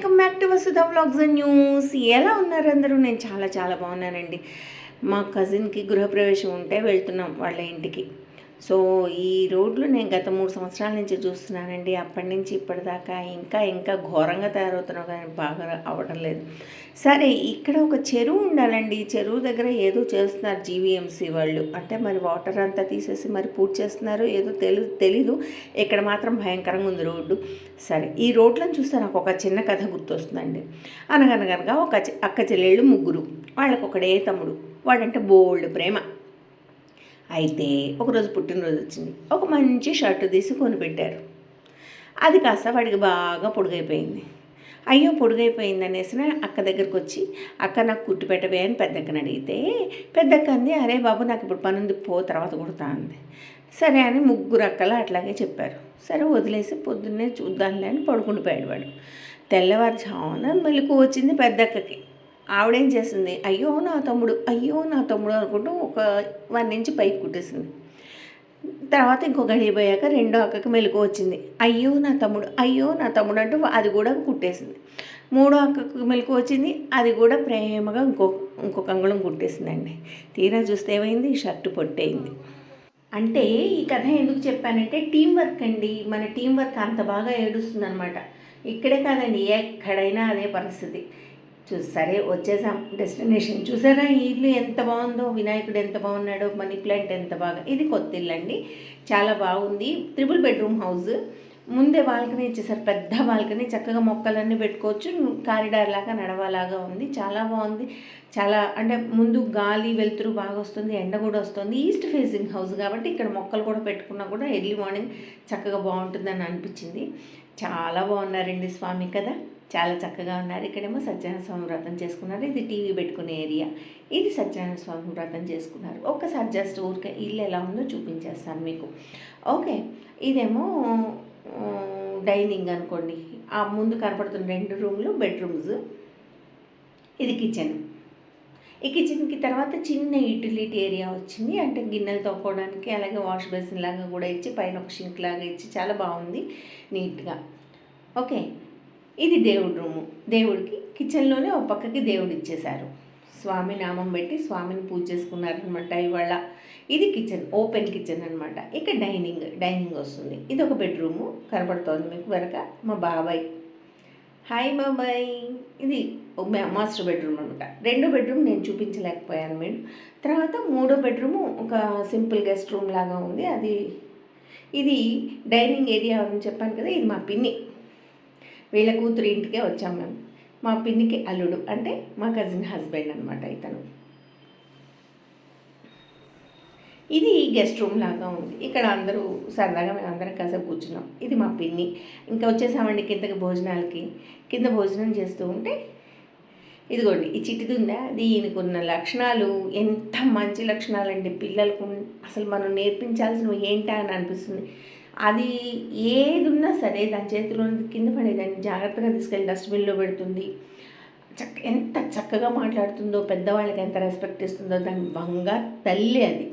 Welcome back to Vasudha vlogs and news. ఎలా ఉన్నారు అందరూ? నేను చాలా చాలా బాగున్నానండి. మా కజిన్కి గృహప్రవేశం ఉంటే వెళ్తున్నాం వాళ్ళ ఇంటికి. సో ఈ రోడ్లు నేను గత మూడు సంవత్సరాల నుంచి చూస్తున్నానండి. అప్పటి నుంచి ఇప్పటిదాకా ఇంకా ఇంకా ఘోరంగా తయారవుతున్నావు కానీ బాగా అవ్వడం లేదు. సరే ఇక్కడ ఒక చెరువు ఉండాలండి. చెరువు దగ్గర ఏదో చేస్తున్నారు జీవీఎంసీ వాళ్ళు. అంటే మరి వాటర్ అంతా తీసేసి మరి పూర్తి చేస్తున్నారు. ఏదో తెలు తెలీదు. ఇక్కడ మాత్రం భయంకరంగా ఉంది రోడ్డు. సరే ఈ రోడ్లను చూస్తే నాకు ఒక చిన్న కథ గుర్తొస్తుందండి. అనగనగనగా ఒక అక్క చెల్లెళ్ళు ముగ్గురు. వాళ్ళకు ఒకడే తమ్ముడు. వాడంటే బోల్డ్ ప్రేమ. అయితే ఒకరోజు పుట్టినరోజు వచ్చింది. ఒక మంచి షర్టు తీసి కొనిపెట్టారు. అది కాస్త వాడికి బాగా పొడుగైపోయింది. అయ్యో పొడుగైపోయింది అనేసి అక్క దగ్గరకు వచ్చి అక్క నాకు కుట్టు పెట్టవే అని పెద్దక్కని అడిగితే పెద్దక్క అంది అరే బాబు నాకు ఇప్పుడు పని ఉంది పో తర్వాత కుడతా అంది. సరే అని ముగ్గురు అక్కలు అట్లాగే చెప్పారు. సరే వదిలేసి పొద్దున్నే చూద్దాంలే అని పడుకుండిపోయాడు వాడు. తెల్లవారుజామున మెలకు వచ్చింది పెద్దక్కకి. ఆవిడేం చేసింది అయ్యో నా తమ్ముడు అయ్యో నా తమ్ముడు అనుకుంటూ ఒక వన్ నుంచి పైకి కుట్టేసింది తర్వాత ఇంకో గడియ పోయాక రెండో అక్కకి మెలకు వచ్చింది. అయ్యో నా తమ్ముడు అయ్యో నా తమ్ముడు అంటూ అది కూడా కుట్టేసింది. మూడో అక్కకు మెలకు వచ్చింది. అది కూడా ప్రేమగా ఇంకో ఇంకొక అంగుళం కుట్టేసిందండి. తీరా చూస్తే ఏమైంది? షర్ట్ పొట్టయింది. అంటే ఈ కథ ఎందుకు చెప్పానంటే టీం వర్క్ అండి. మన టీం వర్క్ అంత బాగా ఏడుస్తుంది అనమాట ఇక్కడే కాదండి ఎక్కడైనా అదే పరిస్థితి. చూ సరే వచ్చేసాం. డెస్టినేషన్ చూసారా? ఈ ఇల్లు ఎంత బాగుందో వినాయకుడు ఎంత బాగున్నాడో మనీ ప్లాంట్ ఎంత బాగా ఇది కొత్త ఇల్లు అండి. చాలా బాగుంది. త్రిబుల్ బెడ్రూమ్ హౌస్ ముందే బాల్కనీ ఇచ్చేసారు. పెద్ద బాల్కనీ. చక్కగా మొక్కలన్నీ పెట్టుకోవచ్చు. కారిడార్ లాగా నడవలాగా ఉంది. చాలా బాగుంది. చాలా అంటే ముందు గాలి వెలుతురు బాగా వస్తుంది. ఎండ కూడా వస్తుంది. ఈస్ట్ ఫేసింగ్ హౌస్ కాబట్టి ఇక్కడ మొక్కలు కూడా పెట్టుకున్నా కూడా ఎర్లీ మార్నింగ్ చక్కగా బాగుంటుందని అనిపించింది. చాలా బాగున్నారండి స్వామి కదా. చాలా చక్కగా ఉన్నారు. ఇక్కడేమో సత్యనారాయణ స్వామి వ్రతం చేసుకున్నారు. ఇది టీవీ పెట్టుకునే ఏరియా. ఇది సత్యనారాయణ స్వామి వ్రతం చేసుకున్నారు. ఒక్కసారి జస్ట్ ఊరికే ఇల్లు ఎలా ఉందో చూపించేస్తాను మీకు. ఓకే. ఇదేమో డైనింగ్ అనుకోండి. ఆ ముందు కనపడుతున్న రెండు రూమ్లు బెడ్రూమ్స్. ఇది కిచెన్. ఈ కిచెన్కి తర్వాత చిన్న యూటిలిటీ ఏరియా వచ్చింది. అంటే గిన్నెలు తోముకోవడానికి అలాగే వాష్ బేసిన్ లాగా కూడా ఇచ్చి పైన ఒక షింక్ లాగా ఇచ్చి చాలా బాగుంది. నీట్గా. ఓకే. ఇది దేవుడి రూము. దేవుడికి కిచెన్లోనే ఒక పక్కకి దేవుడు ఇచ్చేశారు. స్వామి నామం పెట్టి స్వామిని పూజ చేసుకున్నారనమాట ఇవాళ. ఇది కిచెన్ ఓపెన్ కిచెన్ అనమాట ఇక డైనింగ్ డైనింగ్ వస్తుంది. ఇది ఒక బెడ్రూము. కనపడుతోంది మీకు వెనక మా బాబాయ్. హాయ్ బాబాయ్. ఇది ఒక మాస్టర్ బెడ్రూమ్ అనమాట రెండో బెడ్రూమ్ నేను చూపించలేకపోయాను మేడం. తర్వాత మూడో బెడ్రూము ఒక సింపుల్ గెస్ట్ రూమ్ లాగా ఉంది. అది ఇది డైనింగ్ ఏరియా అని చెప్పాను కదా ఇది మా పిన్ని. వీళ్ళ కూతురు ఇంటికే వచ్చాం మేము. మా పిన్నికి అల్లుడు అంటే మా కజిన్ హస్బెండ్ అనమాట ఇతను. ఇది గెస్ట్ రూమ్ లాగా ఉంది. ఇక్కడ అందరూ సరదాగా మేము అందరం కాసేపు కూర్చున్నాం. ఇది మా పిన్ని. ఇంకా వచ్చేసామండి కిందకి భోజనాలకి. కింద భోజనం చేస్తూ ఉంటే ఇదిగోండి ఈ చిట్టిది ఉందా దీనికున్న లక్షణాలు ఎంత మంచి లక్షణాలండి పిల్లలకు. అసలు మనం నేర్పించాల్సినవి ఏంటా అని అనిపిస్తుంది. అది ఏది ఉన్నా సరే దాని చేతిలో కింద పడేదాన్ని జాగ్రత్తగా తీసుకెళ్ళి డస్ట్బిన్లో పెడుతుంది. చక్క ఎంత చక్కగా మాట్లాడుతుందో పెద్దవాళ్ళకి ఎంత రెస్పెక్ట్ ఇస్తుందో దాని బంగారు తల్లి అది.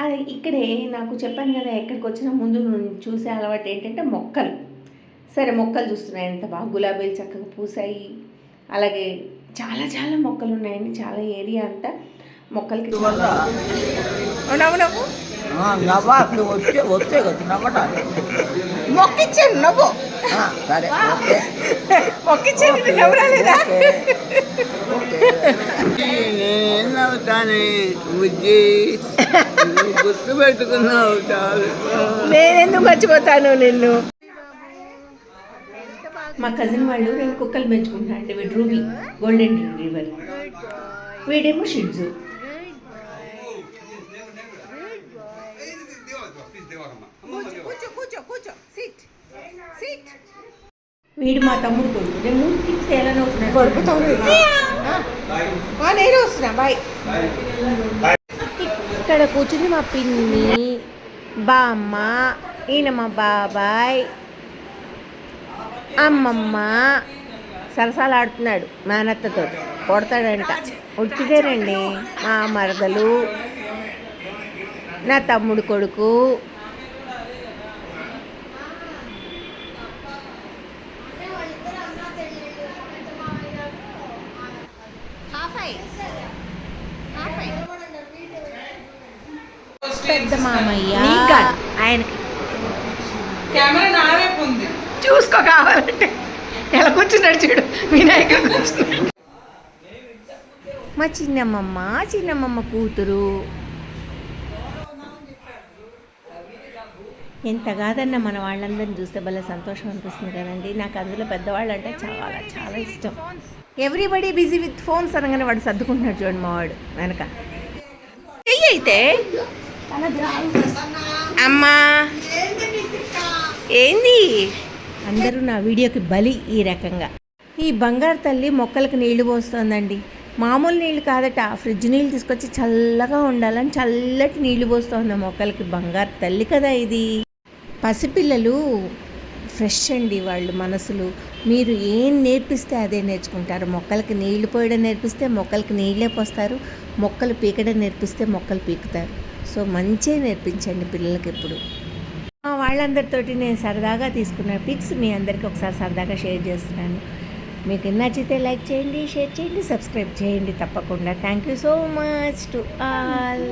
అది ఇక్కడే నాకు చెప్పాను కదా ఎక్కడికి వచ్చినా ముందు చూసే అలవాటు ఏంటంటే మొక్కలు. సరే మొక్కలు చూస్తున్నాయి. ఎంత బాగా గులాబీలు చక్కగా పూసాయి అలాగే చాలా చాలా మొక్కలు ఉన్నాయండి. చాలా ఏరియా అంతా మొక్కలకి ఆ, నవ్వాకులు వచ్చే వస్తే కదా నవ్వటానికి మొక్కిచ్చాను నవ్వు. సరే ఓకే. మొక్కిచ్చాను నవ్వు రాలేదా నేను నవ్వుతాను బుజ్జి. నువ్వు గుర్తు పెట్టుకున్నావు చాలు. నేనెందుకు మర్చిపోతాను నిన్ను? మా కజిన్ వాళ్ళు రెండు కుక్కలు పెంచుకుంటా అంటే వీడు రూబీ గోల్డెన్ రిట్రీవర్ వీడేమో షిడ్జు వీడు మా తమ్ముడు కొడుకు. నేను నేను వస్తున్నా. బాయ్ ఇక్కడ కూర్చుని మా పిన్ని బామ్మ ఈయన మా బాబాయ్ అమ్మమ్మ. సరసాలాడుతున్నాడు మేనత్తతో. కొడతాడంట. ఉట్టిదేనండి మా మరదలు. నా తమ్ముడు కొడుకు. పెద్ద మామయ్య. ఆయనకి. కెమెరా నా వైపు ఉంది చూసుకో కావాలంటే. ఎలా కూర్చున్నాడు చూడు. వినాయక మా చిన్నమ్మమ్మ చిన్నమ్మమ్మ కూతురు. ఎంత కాదన్న మన వాళ్ళందరిని చూస్తే భలే సంతోషం అనిపిస్తుంది కదండి. నాకు అందులో పెద్దవాళ్ళు అంటే చాలా చాలా ఇష్టం. ఎవ్రీబడి బిజీ విత్ ఫోన్స్ అనగానే వాడు సర్దుకుంటున్నాడు చూడండి మా వాడు వెనక. చెయ్యి అయితే. అమ్మా. ఏంది? అందరూ నా వీడియోకి బలి ఈ రకంగా. ఈ బంగారు తల్లి మొక్కలకు నీళ్ళు పోస్తుందండి. మామూలు నీళ్ళు కాదట ఫ్రిడ్జ్ నీళ్ళు తీసుకొచ్చి చల్లగా ఉండాలని చల్లటి నీళ్ళు పోస్తుంది మొక్కలకి. బంగారు తల్లి కదా ఇది. పసిపిల్లలు ఫ్రెష్ అండి వాళ్ళు మనసులు. మీరు ఏం నేర్పిస్తే అదే నేర్చుకుంటారు. మొక్కలకి నీళ్ళు పోయడం నేర్పిస్తే మొక్కలకి నీళ్ళే పోస్తారు. మొక్కలు పీకడం నేర్పిస్తే మొక్కలు పీకుతారు. సో మంచిగా నేర్పించండి పిల్లలకి ఎప్పుడు. వాళ్ళందరితోటి నేను సరదాగా తీసుకున్న పిక్స్ మీ అందరికీ ఒకసారి సరదాగా షేర్ చేస్తున్నాను. మీకు నచ్చితే లైక్ చేయండి షేర్ చేయండి సబ్స్క్రైబ్ చేయండి తప్పకుండా. Thank you so much to all.